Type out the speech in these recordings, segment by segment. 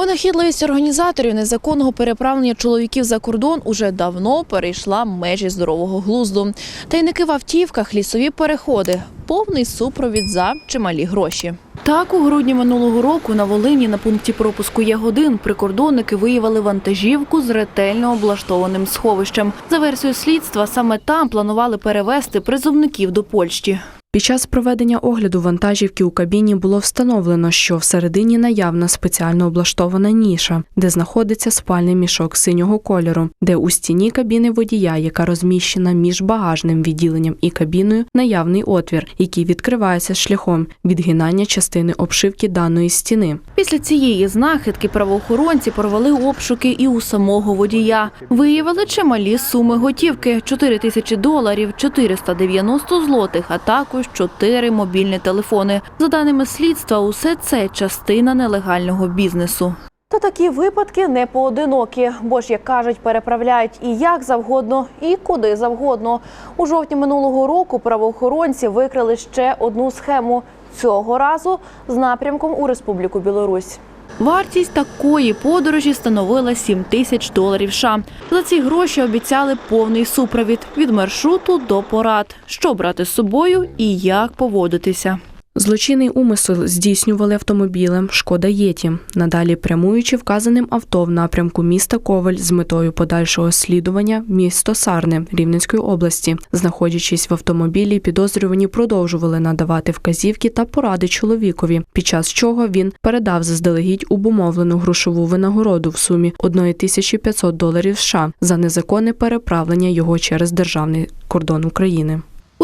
Винахідливість організаторів незаконного переправлення чоловіків за кордон уже давно перейшла межі здорового глузду. Тайники в автівках, лісові переходи, повний супровід за чималі гроші. Так, у грудні минулого року на Волині на пункті пропуску Ягодин прикордонники виявили вантажівку з ретельно облаштованим сховищем. За версією слідства, саме там планували перевезти призовників до Польщі. Під час проведення огляду вантажівки у кабіні було встановлено, що всередині наявна спеціально облаштована ніша, де знаходиться спальний мішок синього кольору, де у стіні кабіни водія, яка розміщена між багажним відділенням і кабіною, наявний отвір, який відкривається шляхом відгинання частини обшивки даної стіни. Після цієї знахідки правоохоронці провели обшуки і у самого водія. Виявили чималі суми готівки – 4 тисячі доларів, 490 злотих, а також 4 мобільні телефони. За даними слідства, усе це частина нелегального бізнесу. Та такі випадки не поодинокі, бо ж, як кажуть, переправляють і як завгодно, і куди завгодно. У жовтні минулого року правоохоронці викрили ще одну схему. Цього разу з напрямком у Республіку Білорусь. Вартість такої подорожі становила 7 тисяч доларів США. За ці гроші обіцяли повний супровід від маршруту до порад, що брати з собою і як поводитися. Злочинний умисел здійснювали автомобілем Шкода Єті, надалі прямуючи вказаним авто в напрямку міста Коваль з метою подальшого слідування місто Сарне Рівненської області. Знаходячись в автомобілі, підозрювані продовжували надавати вказівки та поради чоловікові, під час чого він передав заздалегідь обумовлену грошову винагороду в сумі 1500 доларів США за незаконне переправлення його через державний кордон України.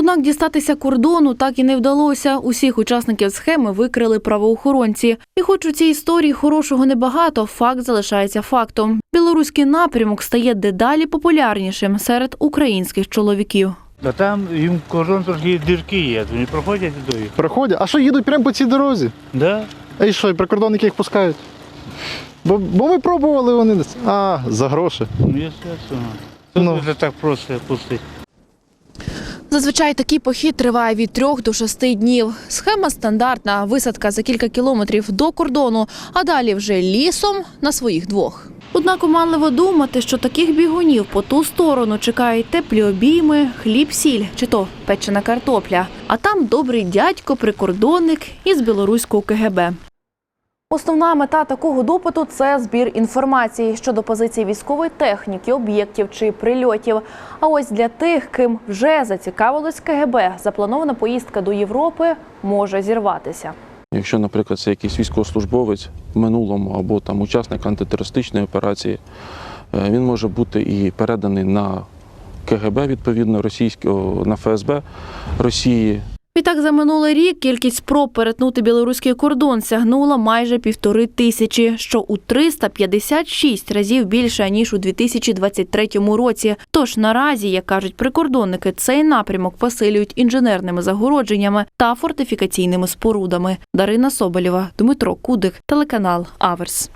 Однак дістатися кордону так і не вдалося. Усіх учасників схеми викрили правоохоронці. І хоч у цій історії хорошого небагато, факт залишається фактом. Білоруський напрямок стає дедалі популярнішим серед українських чоловіків. Та там їм кордон трошки дірки є, то не проходять туди. Проходять. А що їдуть прямо по цій дорозі? Да? А і що, і прикордонники їх пускають? Бо, бо ми пробували вони. А, за гроші. Ну, естественно. Тут Ну. вже так просто пустити. Зазвичай такий похід триває від трьох до шести днів. Схема стандартна висадка за кілька кілометрів до кордону, а далі вже лісом на своїх двох. Однак оманливо думати, що таких бігунів по ту сторону чекають теплі обійми, хліб, сіль чи то печена картопля. А там добрий дядько, прикордонник із білоруського КГБ. Основна мета такого допиту це збір інформації щодо позицій військової техніки, об'єктів чи прильотів. А ось для тих, ким вже зацікавилось КГБ, запланована поїздка до Європи може зірватися. Якщо, наприклад, це якийсь військовослужбовець в минулому або там учасник антитерористичної операції, е, він може бути і переданий на КГБ, відповідно, російського на ФСБ Росії. Відтак за минулий рік кількість спроб перетнути білоруський кордон сягнула майже півтори тисячі, що у 356 разів більше ніж у 2023 році. Тож наразі, як кажуть прикордонники, цей напрямок посилюють інженерними загородженнями та фортифікаційними спорудами. Дарина Соболєва, Дмитро Кудик, телеканал Аверс.